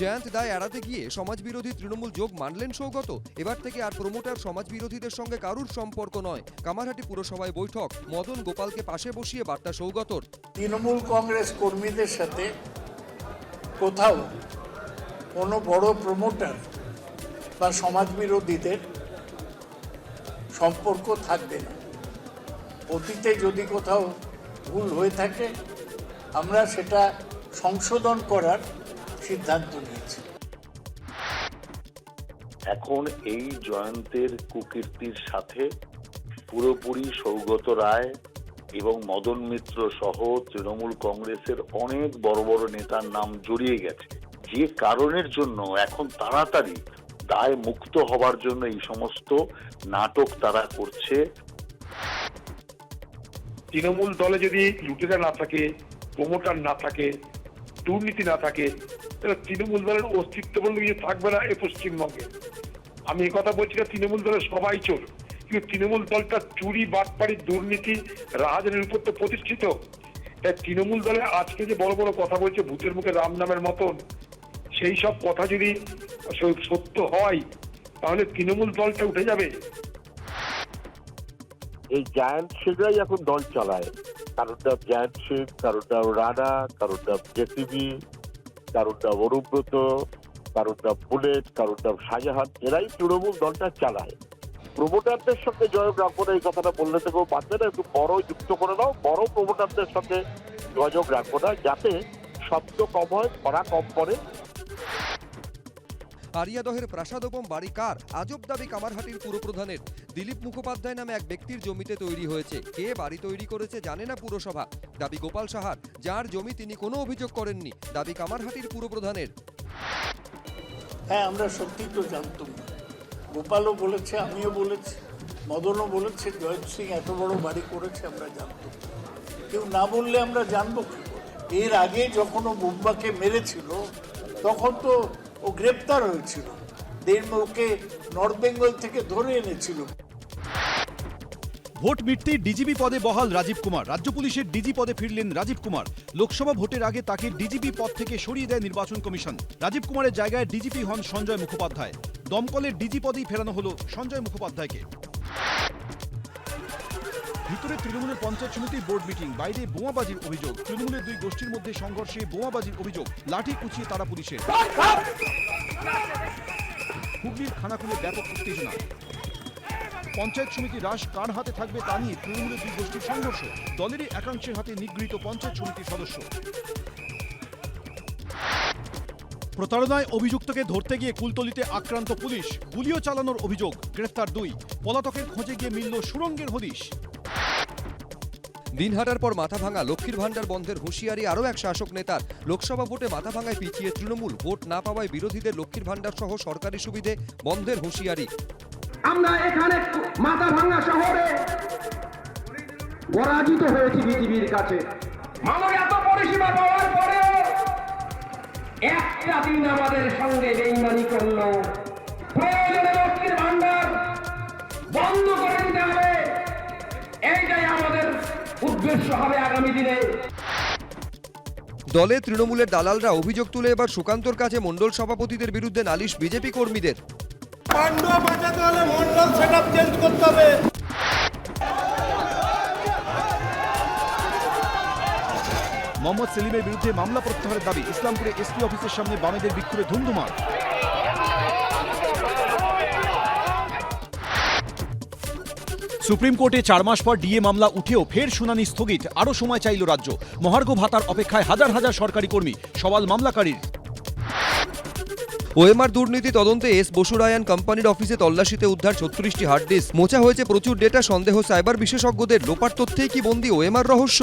জয়ন্ত দায় এড়াতে গিয়ে সমাজবিরোধী তৃণমূল যোগ মানলেন সৌগত। এবার থেকে আর প্রমোটার সমাজবিরোধীদের সঙ্গে কারুর সম্পর্ক নয়। কামারহাটি পুরসভায় বৈঠক। মদন গোপালকে পাশে বসিয়ে বার্তা সৌগতর। তৃণমূল কংগ্রেস কর্মীদের সাথে কোথাও কোনো বড় প্রমোটার বা সমাজবিরোধীদের সম্পর্ক থাকবে না। অতীতে যদি কোথাও ভুল হয়ে থাকে, আমরা সেটা সংশোধন করার সিদ্ধান্ত নিয়েছি। এখন এই জয়ন্তের কুকীর্তির সাথে পুরোপুরি সৌগত রায় এবং মদন মিত্র সহ তৃণমূল কংগ্রেসের অনেক বড় বড় নেতার নাম জড়িয়ে গেছে। যে কারণের জন্য এখন তাড়াতাড়ি দায় মুক্ত হবার জন্য এই সমস্ত নাটক তারা করছে। তৃণমূল দলে যদি লুটেরা না থাকে প্রমোটার না থাকে দুর্নীতি না থাকে তৃণমূল দলের অস্তিত্ব বলে কিছু থাকবে না এ পশ্চিমবঙ্গে। আমি কথা বলছি না তৃণমূল দলের সবাই চোর, কিন্তু তৃণমূল দলটা চুরি, বাটপাড়ি, দুর্নীতি রাজনের উপর তো প্রতিষ্ঠিত। তাই তৃণমূল দলে আজকে যে বড় বড় কথা বলছে, ভূতের মুখে রাম নামের মতন, সেই সব কথা যদি সত্য হয়, তাহলে তৃণমূল দলটা উঠে যাবে। এই জায়ান্ট শিখরাই এখন দল চালায়। কারোরটা জায়ান্ট শিখ কারোরটা রানা, কারোরটা জেসিবি কারোরটা অনুব্রত কারোরটা বুলেট কারোরটা শাহজাহান, এরাই তৃণমূল দলটা চালায়। প্রমোটারদের সঙ্গে জয় রাখব এই কথাটা বললে থেকেও বাঁচবে না, একটু বড় যুক্ত করে দাও বড় প্রমোটারদের সঙ্গে যোগাযোগ রাখব না, যাতে শব্দ কম হয় খরা কম পড়ে আরিয়াদহের প্রাসাদোপম বাড়ি কার? আজব দাবি কামারহাটির পুরপ্রধানের। দিলীপ মুখোপাধ্যায় নামে এক ব্যক্তির জমিতে তৈরি হয়েছে। কে বাড়ি তৈরি করেছে জানে না পুরসভা। দাবি গোপাল সাহার, যার জমি তিনি কোনো অভিযোগ করেননি। দাবি কামারহাটির পুরপ্রধানের। হ্যাঁ আমরা সত্যি তো জানতাম। গোপালও বলেছে, আমিও বলেছি, মদনও বলেছে, জয়ন্ত সিং এত বড় বাড়ি করেছে, আমরা জানতাম। কেউ না বললে আমরা জানব কি এর আগে যখন ও মুম্বাকে মেরেছিল, তখন তো ও গ্রেপ্তার হয়েছিল। দেন ওকে নর্থ বেঙ্গল থেকে ধরে এনেছিল। ভোট মিটতে ডিজিপি পদে বহাল রাজীব কুমার। রাজ্য পুলিশের ডিজি পদে ফিরলেন রাজীব কুমার। লোকসভা ভোটের আগে তাকে ডিজিপি পদ থেকে সরিয়ে দেয় নির্বাচন কমিশন। রাজীব কুমারের জায়গায় ডিজিপি হন সঞ্জয় মুখোপাধ্যায়। দমকলের ডিজি পদেই ফেরানো হল সঞ্জয় মুখোপাধ্যায়কে। ভিতরে তৃণমূলের পঞ্চায়েত সমিতির বোর্ড মিটিং বাইরে বোমাবাজির অভিযোগ। তৃণমূলের দুই গোষ্ঠীর মধ্যে সংঘর্ষে বোমাবাজির অভিযোগ। লাঠি কুচিয়ে তারা পুলিশের হুগলির খানাকুলে ব্যাপক উত্তেজনা। পঞ্চায়েত সমিতি রাশ কার হাতে থাকবে তা নিয়ে তৃণমূলের দুই গোষ্ঠীর সংঘর্ষ। দলেরই একাংশের হাতে নিগৃহীত পঞ্চায়েত সমিতির সদস্য। প্রতারণায় অভিযুক্তকে ধরতে গিয়ে কুলতলিতে আক্রান্ত পুলিশ। গুলিও চালানোর অভিযোগ, গ্রেফতার দুই। পলাতকের খোঁজে গিয়ে মিলল সুরঙ্গের হদিশ। দিনহাটার পর মাথা ভাঙা লক্ষ্মীর ভাণ্ডার বন্ধের হুঁশিয়ারি আরও এক শাসক নেতার। লোকসভা ভোটে মাথা ভাঙায় পিছিয়ে তৃণমূল, ভোট না পাওয়ায় বিরোধীদের লক্ষ্মীর ভাণ্ডার সহ সরকারি সুবিধে বন্ধের হুঁশিয়ারি। আমরা এখানে মাথা ভাঙা শহরে পরাজিত হয়েছি কাছে। মানুষ এত পরিষেবা পাওয়ার একটা দিন আমাদের সঙ্গে বেইমানি করল। উদ্দেশ্য হবে আগামী দিনে। দলে তৃণমূলের দালালরা অভিযোগ তুলে এবার সুকান্তর কাছে মণ্ডল সভাপতিদের বিরুদ্ধে নালিশ বিজেপি কর্মীদের। পান্ডুয়া বাঁচাতে হলে মন্ডল সেট চেঞ্জ করতে হবে। মোহাম্মদ সেলিমের বিরুদ্ধে মামলা প্রত্যাহারের দাবি ইসলামপুরে এসপি অফিসের সামনে বামেদের বিক্ষোভে ধুমধুমার। সুপ্রিম কোর্টে চার মাস পর ডিএ মামলা উঠেও ফের শুনানি স্থগিত। আরও সময় চাইল রাজ্য। মহার্ঘ ভাতার অপেক্ষায় হাজার হাজার সরকারি কর্মী, সওয়াল মামলাকারীর। ওএমআর দুর্নীতি তদন্তে এস বসুরায়ান কোম্পানির অফিসে তল্লাশিতে উদ্ধার ছত্রিশটি হার্ড ডিস্ক। মোচা হয়েছে প্রচুর ডেটা, সন্দেহ, সাইবার বিশেষজ্ঞদের। লোপার তথ্যেই কি বন্দী ওএমআর রহস্য?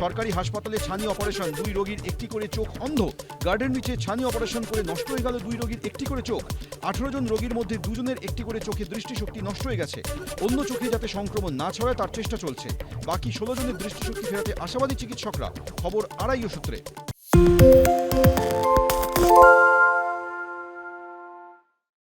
সরকারি হাসপাতালে ছানি অপারেশন, দুই রোগীর একটি করে চোখ অন্ধ। গার্ডেন নিচে ছানি অপারেশন করে নষ্ট হয়ে গেল দুই রোগীর একটি করে চোখ। আঠারো জন রোগীর মধ্যে দুজনের একটি করে চোখে দৃষ্টিশক্তি নষ্ট হয়ে গেছে। অন্য চোখে যাতে সংক্রমণ না ছড়ায়, তার চেষ্টা চলছে। বাকি ষোলো জনের দৃষ্টিশক্তি ফেরাতে আশাবাদী চিকিৎসকরা। খবর আড়াইও সূত্রে।